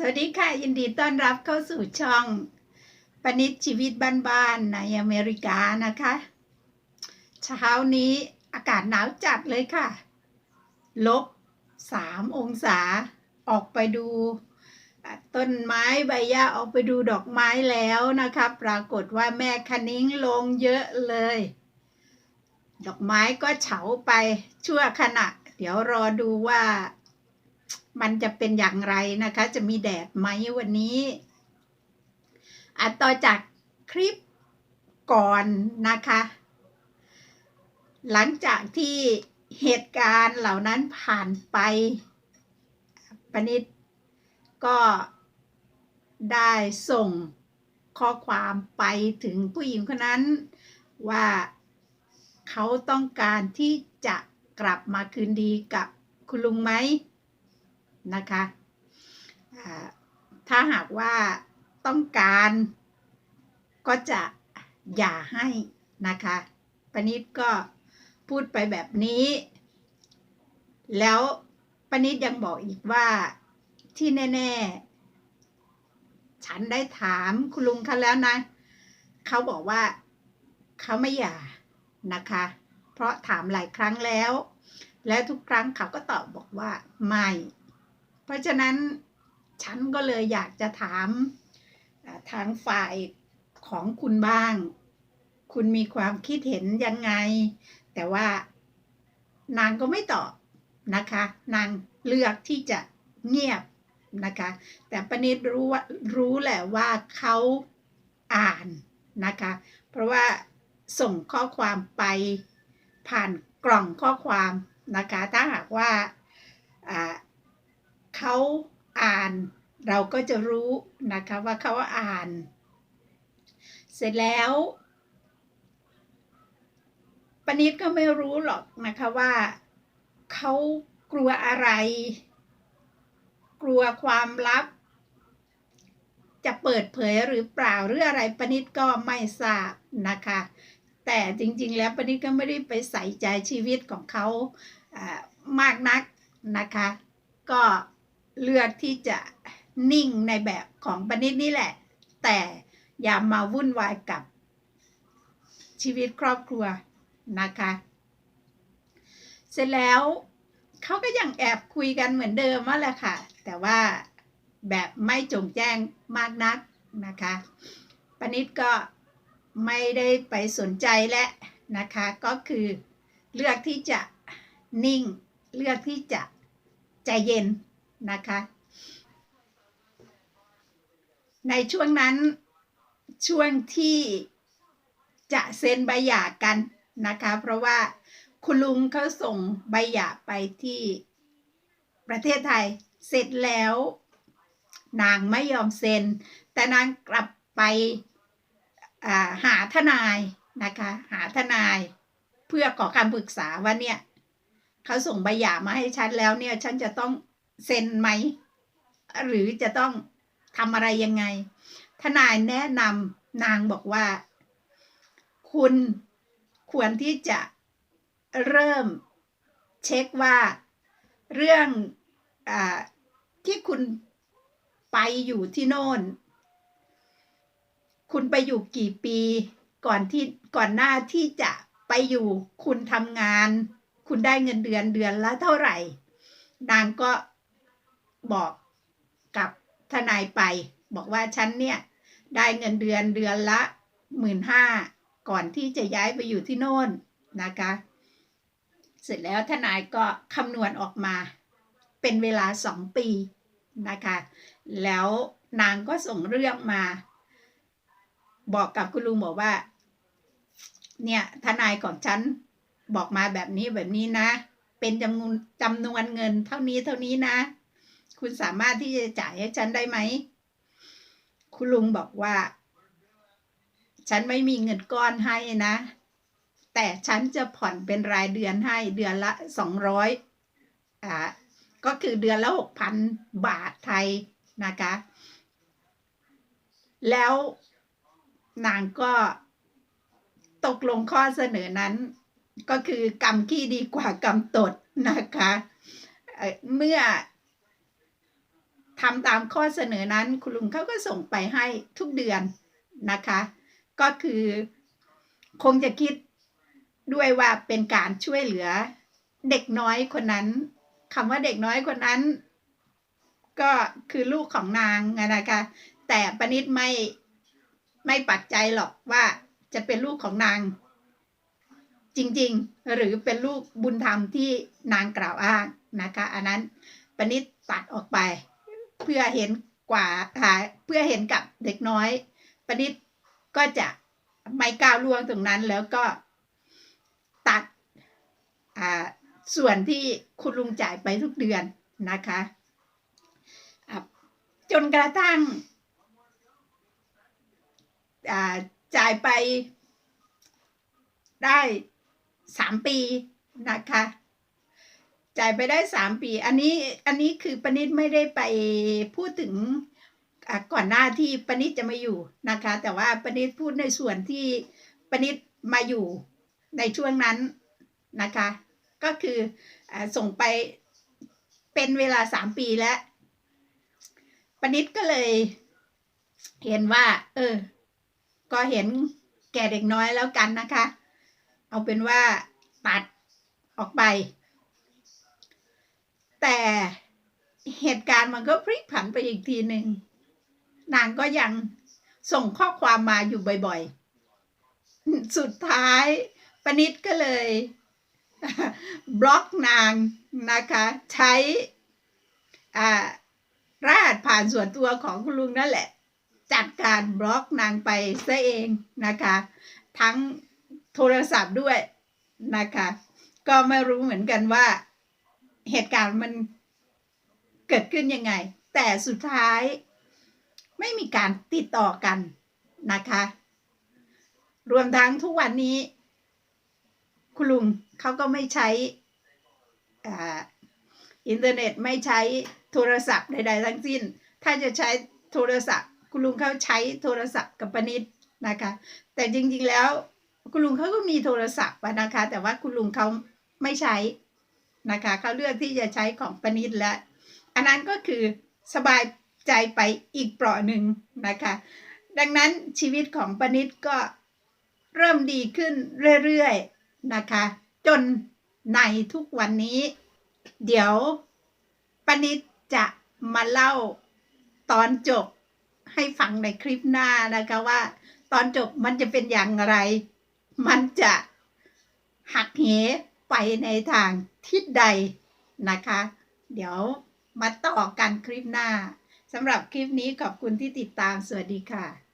สวัสดีค่ะ ยินดีต้อนรับเข้าสู่ช่องปนิชชีวิตบ้านๆในอเมริกานะคะ เช้านี้อากาศหนาวจัดเลยค่ะ ลบสามองศาออกไปดู ต้นไม้ใบหญ้าออกไปดูดอกไม้แล้วนะคะ ปรากฏว่าแม่คนิ้งลงเยอะเลย ดอกไม้ก็เฉาไปชั่วขณะ เดี๋ยวรอดูว่า มันจะเป็นอย่างไรนะคะ จะมีแดดไหมวันนี้อะต่อจากคลิปก่อนนะคะ หลังจากที่เหตุการณ์เหล่านั้นผ่านไปปนิดก็ได้ส่งข้อความไปถึงผู้หญิงคนนั้น ว่าเขาต้องการที่จะกลับมาคืนดีกับคุณลุงไหม นะคะถ้าหากว่าต้องการก็จะอย่าให้นะคะปนิดก็พูดไปแบบนี้ แล้วปนิดยังบอกอีกว่าที่แน่ ๆ ฉันได้ถามคุณลุงเขาแล้วนะ เขาบอกว่าเขาไม่หย่านะคะ เพราะถามหลายครั้งแล้ว แล้วทุกครั้งเขาก็ตอบบอกว่าไม่ เพราะฉะนั้นฉันก็เลยอยากจะถามทางฝ่ายของคุณบ้าง คุณมีความคิดเห็นยังไง แต่ว่านางก็ไม่ตอบนะคะ นางเลือกที่จะเงียบนะคะ แต่ปณิดรู้ว่ารู้แหละว่าเขาอ่านนะคะ เพราะว่าส่งข้อความไปผ่านกล่องข้อความนะคะ ถ้าหากว่า เขาอ่าน เราก็จะรู้นะคะว่าเขาอ่าน เสร็จแล้วปณิดก็ไม่รู้หรอกนะคะว่าเขากลัวอะไร กลัวความลับ จะเปิดเผยหรือเปล่าหรืออะไรปณิดก็ไม่ทราบนะคะ แต่จริงๆ แล้วปณิดก็ไม่ได้ไปใส่ใจชีวิตของเขาอ่ามากนักนะคะ ก็ เลือกที่จะนิ่งในแบบของปณิดนี่แหละ แต่อย่ามาวุ่นวายกับชีวิตครอบครัวนะคะ เสร็จแล้วเขาก็ยังแอบคุยกันเหมือนเดิมว่าแหละค่ะ แต่ว่าแบบไม่จงแจ้งมากนักนะคะปณิดก็ไม่ได้ไปสนใจและนะคะก็คือเลือกที่จะนิ่ง เลือกที่จะใจเย็น นะคะ ในช่วงนั้นช่วงที่จะเซ็นใบหย่ากันนะคะ เพราะว่าคุณลุงเขาส่งใบหย่าไปที่ประเทศไทยเสร็จแล้ว นางไม่ยอมเซ็น แต่นางกลับไปาหาทนายนะคะ หาทนายเพื่อขอคำปรึกษาว่าเนี่ยเขาส่งใบหย่ามาให้ฉันแล้วเนี่ย ฉันจะต้อง เซ็นไหม หรือจะต้องทำอะไรยังไง ทนายแนะนำนางบอกว่า คุณควรที่จะเริ่มเช็คว่าเรื่องอที่คุณไปอยู่ที่โน่น คุณไปอยู่กี่ปีก่อนที่ก่อนหน้าที่จะไปอยู่คุณทำงาน คุณได้เงินเดือนเดือนละเท่าไหร่ นางก็ บอกกับทนายไป บอกว่าฉันเนี่ยได้เงินเดือนเดือนละหมื่นห้าก่อนที่จะย้ายไปอยู่ที่โน่นนะคะ เสร็จแล้วทนายก็คำนวณออกมา เป็นเวลาสองปีนะคะ แล้วนางก็ส่งเรื่องมา บอกกับคุณลุงบอกว่า เนี่ยทนายของฉันบอกมาแบบนี้แบบนี้นะ เป็นจำนวนจำนวนเงินเท่านี้เท่านี้นะ คุณสามารถที่จะจ่ายให้ฉันได้ไหม คุณลุงบอกว่า ฉันไม่มีเงินก้อนให้นะ แต่ฉันจะผ่อนเป็นรายเดือนให้เดือนละสองร้อยอ่าก็คือเดือนละหกพันบาทไทยนะคะ แล้วนางก็ตกลงข้อเสนอนั้น ก็คือกรรมขี้ดีกว่ากรรมตดนะคะเอ่เมื่อ ทำตามข้อเสนอนั้นคุณลุงเขาก็ส่งไปให้ทุกเดือนนะคะ ก็คือคงจะคิดด้วยว่าเป็นการช่วยเหลือเด็กน้อยคนนั้นคำว่าเด็กน้อยคนนั้น ก็คือลูกของนางนะคะ แต่ปนิดไม่ไม่ปักใจหรอกว่าจะเป็นลูกของนาง จริงๆ หรือเป็นลูกบุญธรรมที่นางกล่าวอ้างนะคะ อันนั้นปนิดตัดออกไป เพื่อเห็นกว่าหาเพื่อเห็นกับเด็กน้อยปนิดก็จะไม่ก้าวล่วงตรงนั้นแล้วก็ตัดส่วนที่คุณลุงจ่ายไปทุกเดือนนะคะะจนกระทั่งจ่ายไปได้สามปีนะคะ จ่ายไปได้สามปี อันนี้อันนี้คือปนิดไม่ได้ไปพูดถึงก่อนหน้าที่ปนิดจะมาอยู่นะคะ แต่ว่าปนิดพูดในส่วนที่ปนิดมาอยู่ในช่วงนั้นนะคะ ก็คืออส่งไปเป็นเวลาสามปีแล้วปนิดก็เลยเห็นว่า เออ ก็เห็นแก่เด็กน้อยแล้วกันนะคะ เอาเป็นว่าตัดออกไป แต่เหตุการณ์มันก็พลิกผันไปอีกทีหนึ่งนางก็ยังส่งข้อความมาอยู่บ่อยๆ สุดท้ายปนิดก็เลย บล็อกนางนะคะ ใช้อ่ารหัสผ่านส่วนตัวของคุณลุงนั่นแหละ จัดการบล็อกนางไปซะเองนะคะ ทั้งโทรศัพท์ด้วยนะคะ ก็ไม่รู้เหมือนกันว่า เหตุการณ์มันเกิดขึ้นยังไง แต่สุดท้ายไม่มีการติดต่อกันนะคะ รวมทั้งทุกวันนี้ คุณลุงเขาก็ไม่ใช้อ่าอินเทอร์เน็ตไม่ใช้โทรศัพท์ใดๆทั้งสิ้น ถ้าจะใช้โทรศัพท์ คุณลุงเขาใช้โทรศัพท์กับปนิดนะคะ แต่จริงๆแล้วคุณลุงเขาก็มีโทรศัพท์นะคะ แต่ว่าคุณลุงเขาไม่ใช้ นะคะเขาเลือกที่จะใช้ของปนิดและ อันนั้นก็คือสบายใจไปอีกเปราะหนึ่งนะคะ ดังนั้นชีวิตของปนิดก็เริ่มดีขึ้นเรื่อยๆนะคะ จนในทุกวันนี้ เดี๋ยวปนิดจะมาเล่าตอนจบให้ฟังในคลิปหน้านะคะว่า ตอนจบมันจะเป็นอย่างไร มันจะหักเห ไปในทางทิศใดนะคะ เดี๋ยวมาต่อกันคลิปหน้าสำหรับคลิปนี้ขอบคุณที่ติดตามสวัสดีค่ะ